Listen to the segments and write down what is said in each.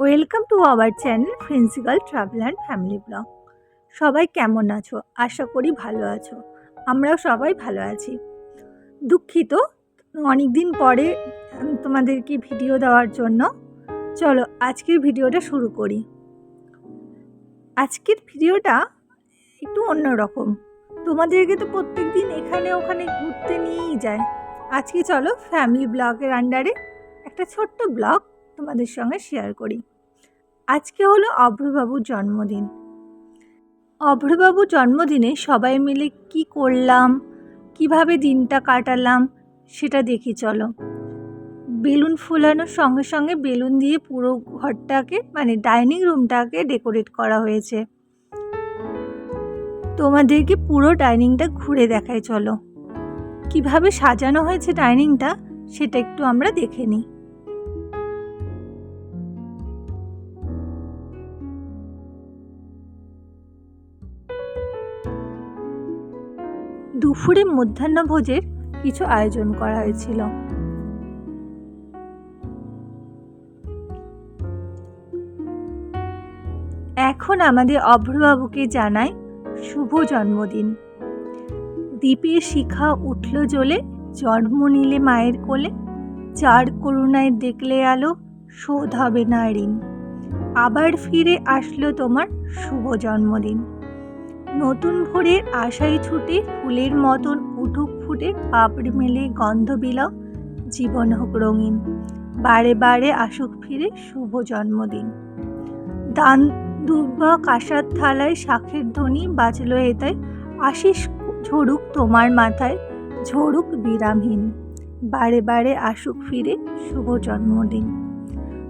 Welcome to our channel ফ্রেন্সিকাল travel and family blog. সবাই কেমন আছো? আশা করি ভালো আছো। আমরাও সবাই ভালো আছি। দুঃখিত অনেক দিন পরে তোমাদেরকে ভিডিও দেওয়ার জন্য। চলো, আজকের ভিডিওটা শুরু করি। আজকের ভিডিওটা একটু অন্যরকম তোমাদেরকে তো প্রত্যেক দিন এখানে ওখানে ঘুরতে নিয়েই যায়। আজকে চলো ফ্যামিলি ব্লগের আন্ডারে একটা ছোট্ট ব্লগ তোমাদের সঙ্গে শেয়ার করি। আজকে হলো অভ্রবাবুর জন্মদিন। অভ্রবাবুর জন্মদিনে সবাই মিলে কি করলাম, কীভাবে দিনটা কাটালাম, সেটা দেখি, চলো। বেলুন ফুলানোর সঙ্গে সঙ্গে বেলুন দিয়ে পুরো ঘরটাকে মানে ডাইনিং রুমটাকে ডেকোরেট করা হয়েছে। তোমাদেরকে পুরো ডাইনিংটা ঘুরে দেখায় চলো। কীভাবে সাজানো হয়েছে ডাইনিংটা, সেটা একটু আমরা দেখে নিই। দুপুরে মধ্যাহ্নভোজের কিছু আয়োজন করা হয়েছিল। এখন আমাদের অভ্রবাবুকে জানাই শুভ জন্মদিন। দ্বীপের শিখা উঠল জ্বলে, জন্ম নিলে মায়ের কোলে যার করুণায় দেখলে আলো, শোধ হবে না ঋণ আবার ফিরে আসলো তোমার শুভ জন্মদিন। নতুন ভোরের আশায় ছুটে ফুলের মতন উঠুক ফুটে পাপড়ি মেলে গন্ধ বিলাও জীবন হোক রঙিন। বারে বারে আসুক ফিরে শুভ জন্মদিন। দান দুর্বা কাঁসার থালায় শাখের ধ্বনি বাজলো হেতায় আশিস ঝরুক তোমার মাথায়, ঝরুক বিরামহীন। বারে বারে আসুক ফিরে শুভ জন্মদিন।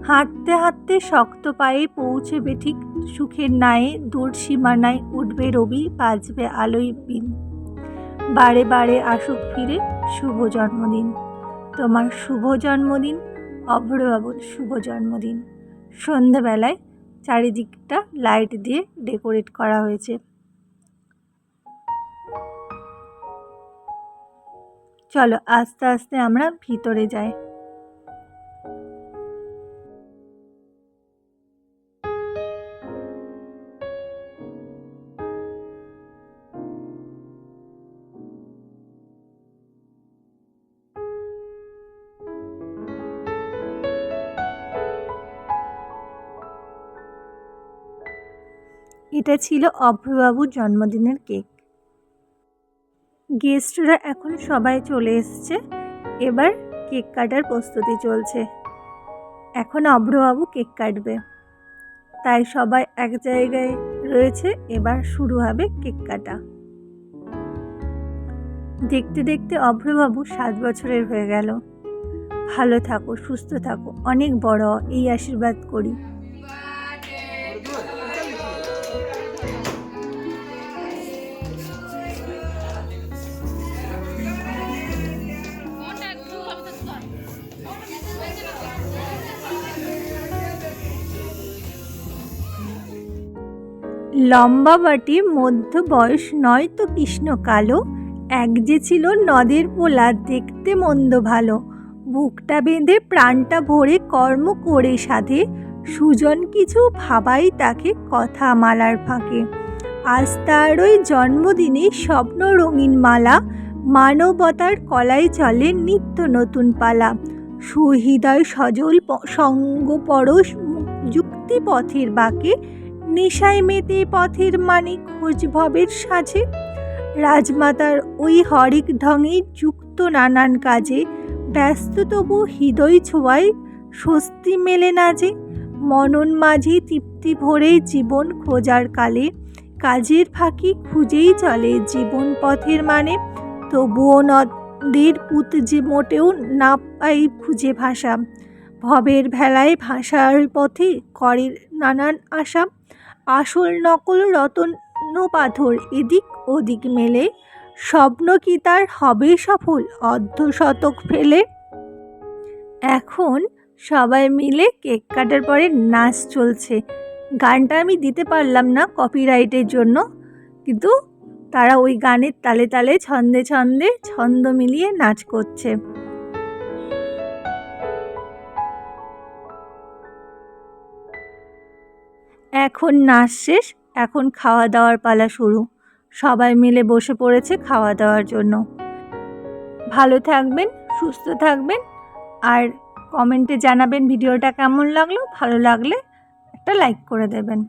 হাঁটতে হাঁটতে শক্ত পায়ে পৌঁছেবে ঠিক সুখের নায়ে দূর সীমানায় উঠবে রবি, বাজবে আলোয় বিন। বারে বারে আসুক ফিরে শুভ জন্মদিন। তোমার শুভ জন্মদিন অভ্রবাবুর শুভ জন্মদিন। সন্ধেবেলায় চারিদিকটা লাইট দিয়ে ডেকোরেট করা হয়েছে। চলো আস্তে আস্তে আমরা ভিতরে যাই। এটা ছিল অভ্রবাবুর জন্মদিনের কেক। গেস্টরা এখন সবাই চলে এসছে। এবার কেক কাটার প্রস্তুতি চলছে। এখন অভ্রবাবু কেক কাটবে। তাই সবাই এক জায়গায় রয়েছে। এবার শুরু হবে কেক কাটা। দেখতে দেখতে অভ্রবাবু সাত বছরের হয়ে গেল। ভালো থাকো, সুস্থ থাকো। অনেক বড়। এই আশীর্বাদ করি। লম্বা বাটি, মধ্য বয়স নয় তো কৃষ্ণ কালো। এক যে ছিল নদের পোলা, দেখতে মন্দ ভালো। বুকটা বেঁধে প্রাণটা ভরে কর্ম করে সাধে। সুজন কিছু ভাবাই তাকে কথা মালার ফাঁকে। আজ তার ওই জন্মদিনে স্বপ্ন রঙিন মালা, মানবতার কলাই চলে নিত্য নতুন পালা। সুহৃদয় সজল প- সঙ্গ পরশ যুক্তি পথের বাঁকে নেশায় মেতে পথের মানে খোঁজ ভবের সাজে। রাজমাতার ওই হরিক ঢঙে যুক্ত নানান কাজে। ব্যস্ত তবু হৃদয় ছোঁয়ায় স্বস্তি মেলে না যে। মনন মাঝে তৃপ্তি ভরে জীবন খোঁজার কালে। কাজের ফাঁকি খুঁজেই চলে জীবন পথের মানে। তবুও নদের পুত যে মোটেও না পাই খুঁজে ভাষা। ভবের ভেলায় ভাষার পথে করে নানান আশা। আসল নকল পাথর এদিক ওদিক মেলে। স্বপ্ন কি তার হবে সফল? অর্ধ শতক ফেলে। এখন সবাই মিলে কেক কাটার পরে নাচ চলছে। গানটা আমি দিতে পারলাম না কপিরাইটের জন্য। কিন্তু তারা ওই গানের তালে তালে ছন্দে ছন্দে ছন্দ মিলিয়ে নাচ করছে। এখন নাচ শেষ, এখন খাওয়া দাওয়ার পালা শুরু। সবাই মিলে বসে পড়েছে খাওয়া দাওয়ার জন্য। ভালো থাকবেন, সুস্থ থাকবেন, আর কমেন্টে জানাবেন ভিডিওটা কেমন লাগল, ভালো লাগলে একটা লাইক করে দেবেন।